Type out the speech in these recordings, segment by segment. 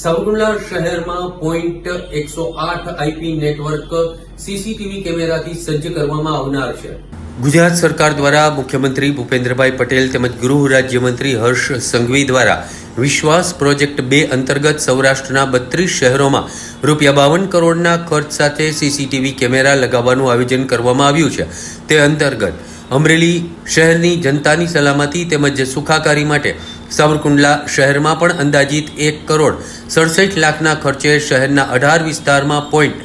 સાવરકુંડલા શહેરમાં પોઈન્ટ એકસો આઠ આઈપી નેટવર્ક સીસીટીવી કેમેરાથી સજ્જ કરવામાં આવનાર છે. ગુજરાત સરકાર દ્વારા મુખ્યમંત્રી ભૂપેન્દ્રભાઈ પટેલ તેમજ ગૃહ રાજ્યમંત્રી હર્ષ સંઘવી દ્વારા વિશ્વાસ પ્રોજેક્ટ બે અંતર્ગત સૌરાષ્ટ્રના બત્રીસ શહેરોમાં રૂપિયા બાવન કરોડના ખર્ચ સાથે સીસીટીવી કેમેરા લગાવવાનું આયોજન કરવામાં આવ્યું છે. તે અંતર્ગત અમરેલી શહેરની જનતાની સલામતી તેમજ સુખાકારી માટે સાવરકુંડલા શહેરમાં પણ અંદાજિત એક કરોડ સડસઠ લાખના ખર્ચે શહેરના અઢાર વિસ્તારમાં પોઈન્ટ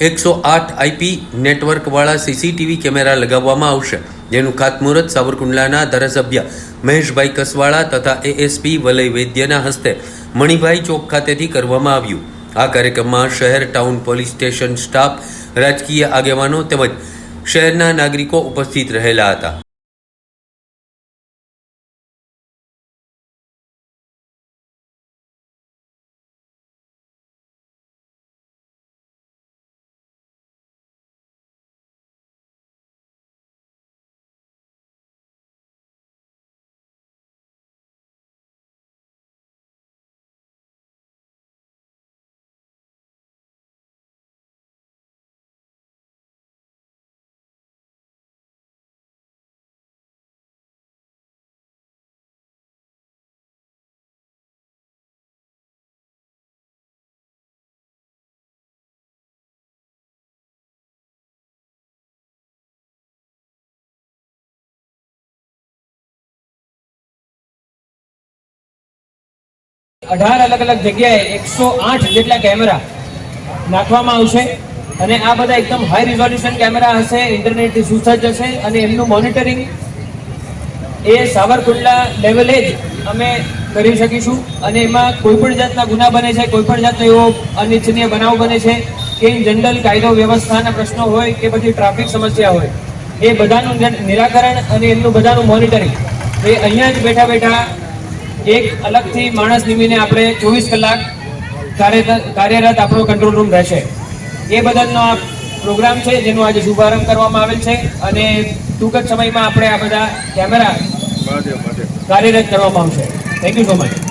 એકસો આઠ આઈપી નેટવર્કવાળા સીસીટીવી કેમેરા લગાવવામાં આવશે. જેનું ખાતમુહૂર્ત સાવરકુંડલાના ધારાસભ્ય મહેશભાઈ કસવાળા તથા એએસપી વલય વૈદ્યના હસ્તે મણિભાઈ ચોક ખાતેથી કરવામાં આવ્યું. આ કાર્યક્રમમાં શહેર ટાઉન પોલીસ સ્ટેશન સ્ટાફ, રાજકીય આગેવાનો તેમજ શહેરના નાગરિકો ઉપસ્થિત રહેલા હતા. અઢાર અલગ અલગ જગ્યાએ એકસો આઠ જેટલા કેમેરા નાખવામાં આવશે. અને આ બધા એકદમ હાઈ રિઝોલ્યુશન કેમેરા હશે ઇન્ટરનેટથી સુસજ્જ હશે અને એમનું મોનિટરિંગ એ સાવરકુંડલા લેવલે જ અમે કરી શકીશું. અને એમાં કોઈપણ જાતના ગુના બને છે, કોઈપણ જાતનો એવો અનિચ્છનીય બનાવ બને છે કે ઇન જનરલ કાયદો વ્યવસ્થાના પ્રશ્નો હોય કે પછી ટ્રાફિક સમસ્યા હોય, એ બધાનું નિરાકરણ અને એમનું બધાનું મોનિટરિંગ એ અહીંયા જ બેઠા બેઠા એક અલગથી માણસ નિમીને આપણે ચોવીસ કલાક કાર્યરત આપણો કંટ્રોલ રૂમ રહેશે. એ બદલનો આ પ્રોગ્રામ છે જેનો આજે શુભારંભ કરવામાં આવેલ છે અને ટૂંક જ સમયમાં આપણે આ બધા કેમેરા કાર્યરત કરવામાં આવશે. Thank you so much